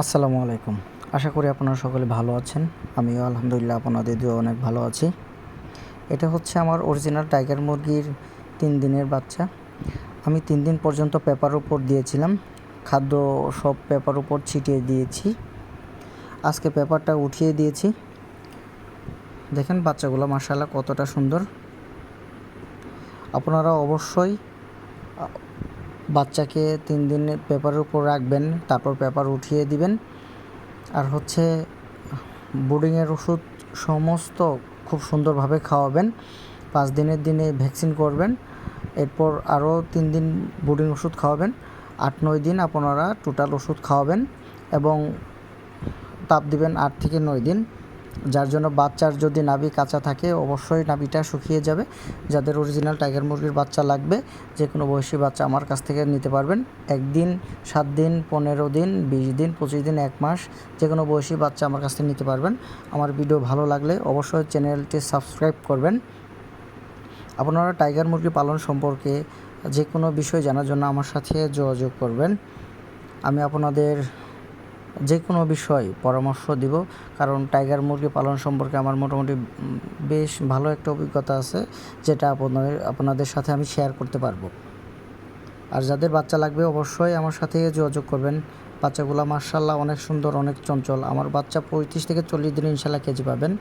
আসসালামু আলাইকুম। আশা করি আপনারা সকলে ভালো আছেন। আমিও আলহামদুলিল্লাহ আপনাদের দিয়ে অনেক ভালো আছি। এটা হচ্ছে আমার অরিজিনাল টাইগার মুরগির তিন দিনের বাচ্চা। আমি তিন দিন পর্যন্ত পেপার উপর দিয়েছিলাম। খাদ্য সব পেপার উপর ছিটিয়ে দিয়েছি। আজকে পেপারটা উঠিয়ে দিয়েছি। দেখেন বাচ্চাগুলো মার্শাল্লাহ কতটা সুন্দর। আপনারা অবশ্যই বাচ্চাকে তিন দিন পেপারের উপর রাখবেন, তারপর পেপার উঠিয়ে দিবেন। আর হচ্ছে, বোর্ডিংয়ের ওষুধ সমস্ত খুব সুন্দরভাবে খাওয়াবেন। পাঁচ দিনের দিনে ভ্যাকসিন করবেন, এরপর আরও তিন দিন বোর্ডিং ওষুধ খাওয়াবেন। আট, নয় দিন আপনারা টোটাল ওষুধ খাওয়াবেন এবং তাপ দিবেন আট থেকে নয় দিন। যার জন্য বাচ্চার যদি নাভি কাঁচা থাকে, অবশ্যই নাভিটা শুকিয়ে যাবে। যাদের অরিজিনাল টাইগার মুরগির বাচ্চা লাগবে যে কোনো বয়সী বাচ্চা আমার কাছ থেকে নিতে পারবেন। একদিন, সাত দিন, পনেরো দিন, বিশ দিন, পঁচিশ দিন, এক মাস যে কোনো বয়সী বাচ্চা আমার কাছ থেকে নিতে পারবেন। আমার ভিডিও ভালো লাগলে অবশ্যই চ্যানেলটি সাবস্ক্রাইব করবেন। আপনারা টাইগার মুরগি পালন সম্পর্কে যে কোনো বিষয় জানার জন্য আমার সাথে যোগাযোগ করবেন। আমি আপনাদের যে কোনো বিষয় পরামর্শ দিব। কারণ টাইগার মুরগি পালন সম্পর্কে আমার মোটামুটি বেশ ভালো একটা অভিজ্ঞতা আছে, যেটা আপনাদের আপনাদের সাথে আমি শেয়ার করতে পারব। আর যাদের বাচ্চা লাগবে অবশ্যই আমার সাথে যোগাযোগ করবেন। বাচ্চাগুলো মার্শাল্লাহ অনেক সুন্দর, অনেক চঞ্চল। আমার বাচ্চা পঁয়ত্রিশ থেকে চল্লিশ দিন ইনশাল্লাহ কেজি পাবেন।